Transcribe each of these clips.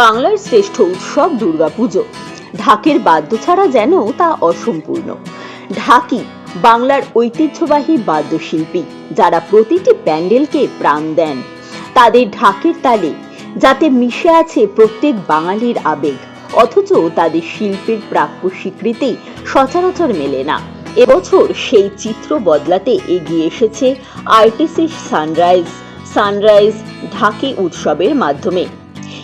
বাংলার শ্রেষ্ঠ উৎসব দুর্গাপুজো। ঢাকের বাদ্য ছাড়া যেন তা অসম্পূর্ণ। ঢাকি, বাংলার ঐতিহ্যবাহী বাদ্যশিল্পী, যারা প্রতিটি প্যান্ডেলকে প্রাণ দেন। তাদের ঢাকের তালে, যাতে মিশে আছে প্রত্যেক বাঙালির আবেগ, অথচ তাদের শিল্পের প্রাপ্য স্বীকৃতি সচরাচর মেলে না। এবছর সেই চিত্র বদলাতে এগিয়ে এসেছে আইটিসি সানরাইজ। সানরাইজ ঢাকি উৎসবের মাধ্যমে।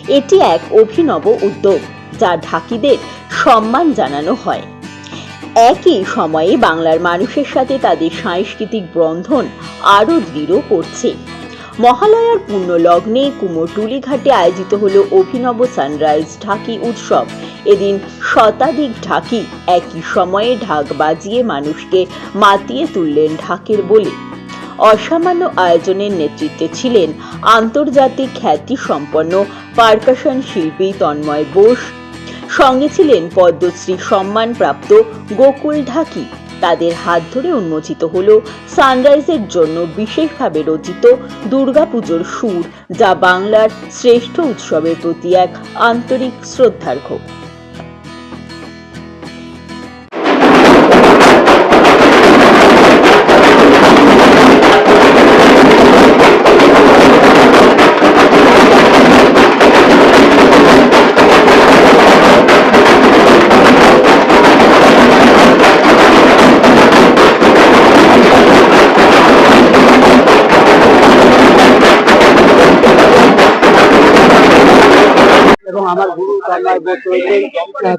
এটি এক অভিনব উদ্যোগ, যা ঢাকিদের সম্মান জানানো হয়। একই সময়ে বাংলার মানুষের সাথে তাদের সাংস্কৃতিক বন্ধন আরও দৃঢ় করছে। মহালয়ার পূর্ণ লগ্নে কুমোরটুলি ঘাটে আয়োজিত হল অভিনব সানরাইজ ঢাকি উৎসব। এদিন শতাধিক ঢাকি একই সময়ে ঢাক বাজিয়ে মানুষকে মাতিয়ে তুললেন ঢাকের বলে। অসামান্য আয়োজনের নেতৃত্বে ছিলেন আন্তর্জাতিক খ্যাতি সম্পন্ন পার্কাশন শিল্পী তন্ময় বোস। সঙ্গে ছিলেন পদ্মশ্রী সম্মানপ্রাপ্ত গোকুল ঢাকি। তাদের হাত ধরে উন্মোচিত হল সানরাইজের জন্য বিশেষভাবে রচিত দুর্গাপুজোর সুর, যা বাংলার শ্রেষ্ঠ উৎসবের প্রতি এক আন্তরিক শ্রদ্ধার্ঘ এবং আমার গুরু কন্যার বোধ রয়েছেন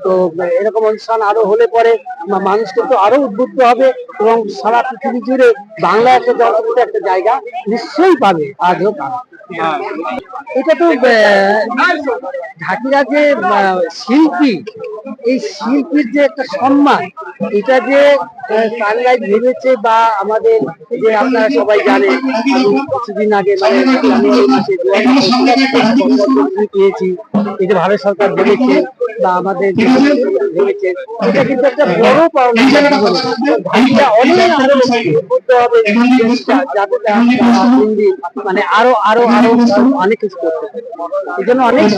তো এরকম অনুষ্ঠান আরও হলে পরে মানুষকে মানুষ কিন্তু আরও উদ্বুদ্ধ হবে এবং সারা পৃথিবী জুড়ে বাংলা একটা জনপ্রিয় একটা জায়গা নিশ্চয়ই পাবে আজও পাবে। এটা তো ঢাকিরা যে শিল্পী এই শিল্পীর যে একটা সম্মান, এটা যে সানলাইট ভেবেছে বা আমাদের যে আপনারা সবাই জানেন কিছুদিন আগে মানে পেয়েছি এটা ভারত সরকার ভেবেছে বা আমাদের এটা কিন্তু একটা বড় মানে আরও আরও আরও অনেক কিছু করতে এই জন্য অনেক